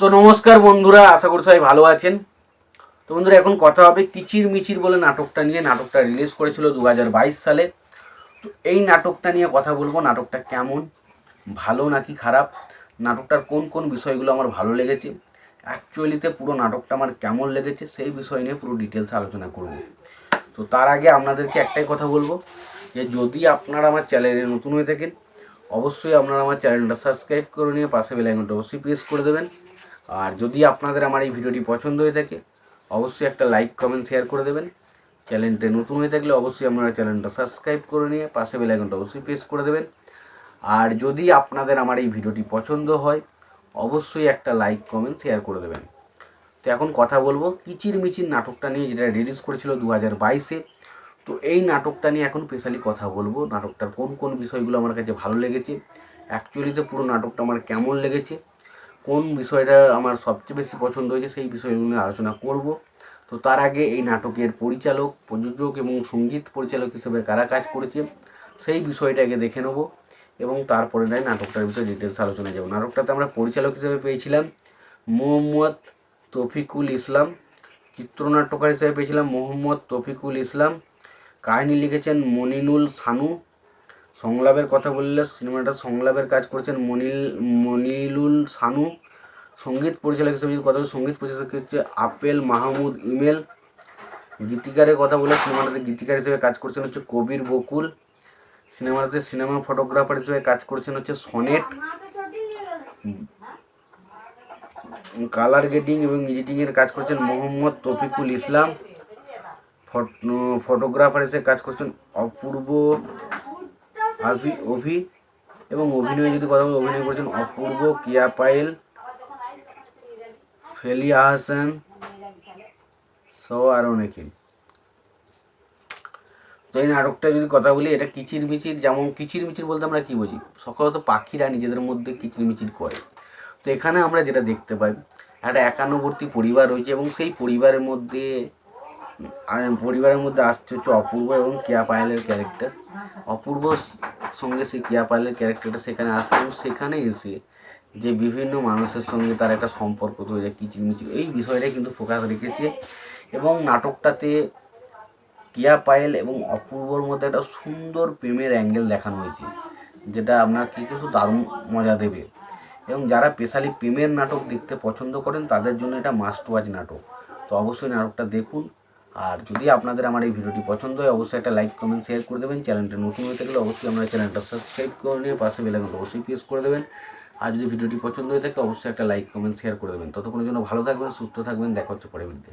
তো নমস্কার বন্ধুরা, আশা করি সবাই ভালো আছেন। তো বন্ধুরা, এখন কথা হবে কিচির মিচির বলে নাটকটা নিয়ে। নাটকটা রিলিজ করেছিল দু হাজার বাইশ সালে। তো এই নাটকটা নিয়ে কথা বলব। নাটকটা কেমন? ভালো নাকি খারাপ? নাটকটার কোন কোন বিষয়গুলো আমার ভালো লেগেছে? অ্যাকচুয়ালিতে পুরো নাটকটা আমার কেমন লেগেছে, সেই বিষয় নিয়ে পুরো ডিটেলস আলোচনা করব। তো তার আগে আপনাদেরকে একটাই কথা বলব যে, যদি আপনারা আমার চ্যানেলে নতুন হয়ে থাকেন, অবশ্যই আপনারা আমার চ্যানেলটা সাবস্ক্রাইব করে নিয়ে পাশে বেলাইকনটা অবশ্যই প্রেস করে দেবেন। আর যদি আপনাদের আমার এই ভিডিওটি পছন্দ হয়ে থাকে, অবশ্যই একটা লাইক, কমেন্ট, শেয়ার করে দেবেন। চ্যানেলটা নতুন হয়ে থাকলে অবশ্যই আপনারা চ্যানেলটা সাবস্ক্রাইব করে নিয়ে পাশে বেলাইকনটা অবশ্যই প্রেস করে দেবেন। আর যদি আপনাদের আমার এই ভিডিওটি পছন্দ হয়, অবশ্যই একটা লাইক, কমেন্ট, শেয়ার করে দেবেন। তো এখন কথা বলব কিচির মিচির নাটকটা নিয়ে, যেটা রিলিজ করেছিল দু হাজার বাইশে। তো এই নাটকটা নিয়ে এখন স্পেশালি কথা বলব। নাটকটার কোন কোন বিষয়গুলো আমার কাছে ভালো লেগেছে অ্যাকচুয়ালিতে পুরো নাটকটা আমার কেমন লেগেছে কোন বিষয়টা আমার সবচেয়ে বেশি পছন্দ হয়েছে সেই বিষয়গুলো নিয়ে আলোচনা করব। তো তার আগে এই নাটকের পরিচালক, প্রযোজক এবং সংগীত পরিচালক হিসেবে কারা কাজ করেছে, সেই বিষয়টাকে দেখে নেব এবং তারপরে নয় নাটকটার বিষয়ে ডিটেলস আলোচনা যাব নাটকটাতে আমরা পরিচালক হিসেবে পেয়েছিলাম মোহাম্মদ তফিকুল ইসলাম, চিত্রনাট্যকার হিসেবে পেয়েছিলাম মোহাম্মদ তফিকুল ইসলাম, কাহিনী লিখেছেন মনিনুল সানু সংলাপের কথা বললে সিনেমাটা সংলাপের কাজ করেছেন মনিল, মনিলুল সানু। সংগীত পরিচালক হিসেবে যদি কথা বলি সংগীত পরিচালক হচ্ছে আপেল মাহমুদ ইমেল। গীতিকারের কথা বলে সিনেমাটাতে গীতিকার হিসেবে কাজ করছেন হচ্ছে কবির বকুল। সিনেমাটাতে সিনেমা ফটোগ্রাফার হিসেবে কাজ করছেন হচ্ছে সনেট। কালার গেটিং এবং এডিটিংয়ের কাজ করছেন মোহাম্মদ তফিকুল ইসলাম। ফটোগ্রাফার হিসেবে কাজ করছেন অপূর্ব আভি অভি এবং অভিনয় যদি কথা বলি, অভিনয় করেছেন অপূর্ব, কিয়া পায়েল, ফেলিয়া হাসান, সহ আরও অনেকে। তো এই নাটকটা যদি কথা বলি, এটা কিচির মিচির যেমন কিচির মিচির বলতে আমরা কী বুঝি? সকলত পাখিরা নিজেদের মধ্যে কিচির মিচির করে। তো এখানে আমরা যেটা দেখতে পাই, একটা একান্নবর্তী পরিবার রয়েছে এবং সেই পরিবারের মধ্যে পরিবারের মধ্যে আসছে হচ্ছে অপূর্ব এবং কেয়া পায়েলের ক্যারেক্টার অপূর্ব সঙ্গে সেই কেয়া পায়েলের ক্যারেক্টারটা সেখানে আসছে এবং সেখানে এসে যে বিভিন্ন মানুষের সঙ্গে তার একটা সম্পর্ক তৈরি, কিচিরমিচির, এই বিষয়টাই কিন্তু ফোকাস রেখেছে এবং নাটকটাতে কিয়া পায়েল এবং অপূর্বর মধ্যে একটা সুন্দর প্রেমের অ্যাঙ্গেল দেখানো হয়েছে, যেটা আপনাকে কিন্তু দারুণ মজা দেবে। এবং যারা স্পেশালি প্রেমের নাটক দেখতে পছন্দ করেন, তাদের জন্য এটা মাস্ট ওয়াচ নাটক। তো অবশ্যই নাটকটা দেখুন। আর যদি আপনাদের আমার এই ভিডিওটি পছন্দ হয়, অবশ্যই একটা লাইক কমেন্ট শেয়ার করে দেবেন। চ্যানেলটা নতুন হয়ে থাকলে অবশ্যই আপনার চ্যানেলটা সাবস্ক্রাইব করে নিয়ে পাশে বেলাকনটা অবশ্যই প্রেস করে দেবেন। আর যদি ভিডিওটি পছন্দ হয়ে থাকে, অবশ্যই একটা লাইক কমেন্ট শেয়ার করে দেবেন। ততক্ষণের জন্য ভালো থাকবেন, সুস্থ থাকবেন। দেখা হচ্ছে পরে ভিডিওতে।